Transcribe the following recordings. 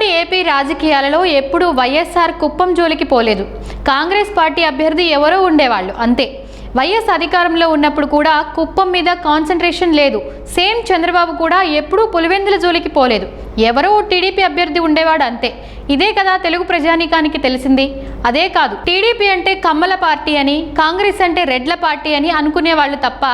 ఉమ్మడి ఏపీ రాజకీయాలలో ఎప్పుడూ వైఎస్ఆర్ కుప్పం జోలికి పోలేదు. కాంగ్రెస్ పార్టీ అభ్యర్థి ఎవరో ఉండేవాళ్ళు అంతే. వైఎస్ అధికారంలో ఉన్నప్పుడు కూడా కుప్పం మీద కాన్సన్ట్రేషన్ లేదు. సేమ్ చంద్రబాబు కూడా ఎప్పుడూ పులివెందుల జోలికి పోలేదు. ఎవరో టీడీపీ అభ్యర్థి ఉండేవాడు అంతే. ఇదే కదా తెలుగు ప్రజానీకానికి తెలిసింది. అదే కాదు టీడీపీ అంటే కమ్మల పార్టీ అని కాంగ్రెస్ అంటే రెడ్ల పార్టీ అని అనుకునే వాళ్ళు తప్ప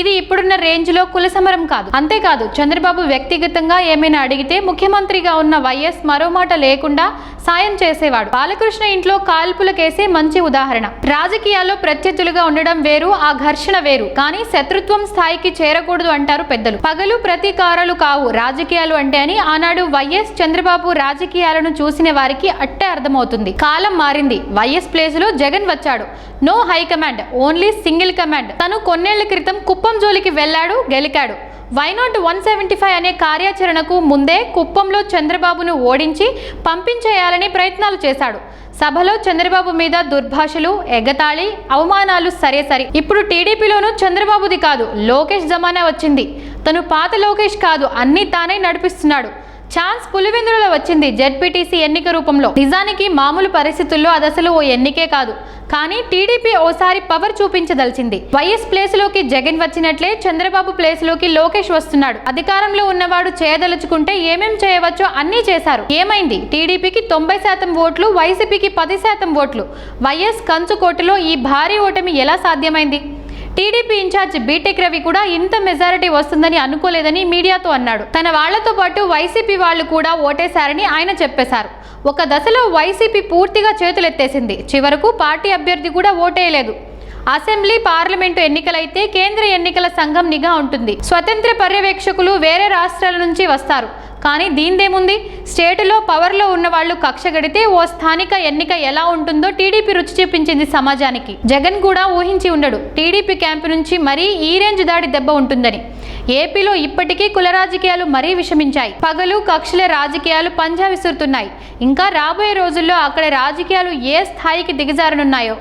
ఇది ఇప్పుడున్న రేంజ్లో కులసమరం కాదు. అంతేకాదు చంద్రబాబు వ్యక్తిగతంగా ఏమైనా అడిగితే ముఖ్యమంత్రిగా ఉన్న వైఎస్ మరో మాట లేకుండా సాయం చేసేవాడు. బాలకృష్ణ ఇంట్లో కాల్పులకేసే మంచి ఉదాహరణ. రాజకీయాల్లో ప్రత్యర్థులుగా ఉండడం వేరు ఆ ఘర్షణ వేరు. కానీ శత్రుత్వం స్థాయికి చేరకూడదు అంటారు పెద్దలు. పగలు ప్రతీకారాలు కావు రాజకీయాలు అంటే అని ఆనాడు వైఎస్ చంద్రబాబు రాజకీయాలను చూసి చూసిన వారికి అట్టే అర్థమవుతుంది. కాలం మారింది. వైఎస్ ప్లేస్లో జగన్ వచ్చాడు. No high command only single command. తను కొన్నేళ్ళ క్రితం కుప్పం జోలికి వెళ్ళాడు గెలికాడు. Why not one seventy five అనే కార్యాచరణకు ముందే కుప్పంలో చంద్రబాబును ఓడించి పంపించేయాలని ప్రయత్నాలు చేశాడు. సభలో చంద్రబాబు మీద దుర్భాషలు ఎగతాళి అవమానాలు సరే సరి. ఇప్పుడు టీడీపీలోనూ చంద్రబాబుది కాదు లోకేష్ జమానా వచ్చింది. తను పాత లోకేష్ కాదు అన్నీ తానే నడిపిస్తున్నాడు. ఛాన్స్ పులివెందులలో వచ్చింది జెడ్పీటీసీ ఎన్నిక రూపంలో. నిజానికి మామూలు పరిస్థితుల్లో అది అసలు ఓ ఎన్నికే కాదు. కానీ టీడీపీ ఓసారి పవర్ చూపించదలిచింది. వైఎస్ ప్లేస్లోకి జగన్ వచ్చినట్లే చంద్రబాబు ప్లేస్లోకి లోకేష్ వస్తున్నాడు. అధికారంలో ఉన్నవాడు చేయదలుచుకుంటే ఏమేం చేయవచ్చో అన్నీ చేశారు. ఏమైంది? టీడీపీకి తొంభై శాతం ఓట్లు వైసీపీకి పది శాతం ఓట్లు. వైఎస్ కంచుకోటలో ఈ భారీ ఓటమి ఎలా సాధ్యమైంది? టీడీపీ ఇన్ఛార్జ్ బీటెక్ రవి కూడా ఇంత మెజారిటీ వస్తుందని అనుకోలేదని మీడియాతో అన్నాడు. తన వాళ్ళతో పాటు వైసీపీ వాళ్ళు కూడా ఓటేశారని ఆయన చెప్పేశారు. ఒక దశలో వైసీపీ పూర్తిగా చేతులెత్తేసింది. చివరకు పార్టీ అభ్యర్థి కూడా ఓటేయలేదు. అసెంబ్లీ పార్లమెంటు ఎన్నికలైతే కేంద్ర ఎన్నికల సంఘం నిఘా ఉంటుంది. స్వతంత్ర పర్యవేక్షకులు వేరే రాష్ట్రాల నుంచి వస్తారు. కానీ దీనిదేముంది స్టేటులో పవర్లో ఉన్న వాళ్ళు కక్ష గడితే ఓ స్థానిక ఎన్నిక ఎలా ఉంటుందో టీడీపీ రుచి చూపించింది సమాజానికి. జగన్ కూడా ఊహించి ఉండడు. టీడీపీ క్యాంపు నుంచి మరీ ఈ రేంజ్ దాడి దెబ్బ ఉంటుందని. ఏపీలో ఇప్పటికీ కుల రాజకీయాలు మరీ విషమించాయి. పగలు కక్షల రాజకీయాలు పంజా విసురుతున్నాయి. ఇంకా రాబోయే రోజుల్లో అక్కడ రాజకీయాలు ఏ స్థాయికి దిగజారనున్నాయో?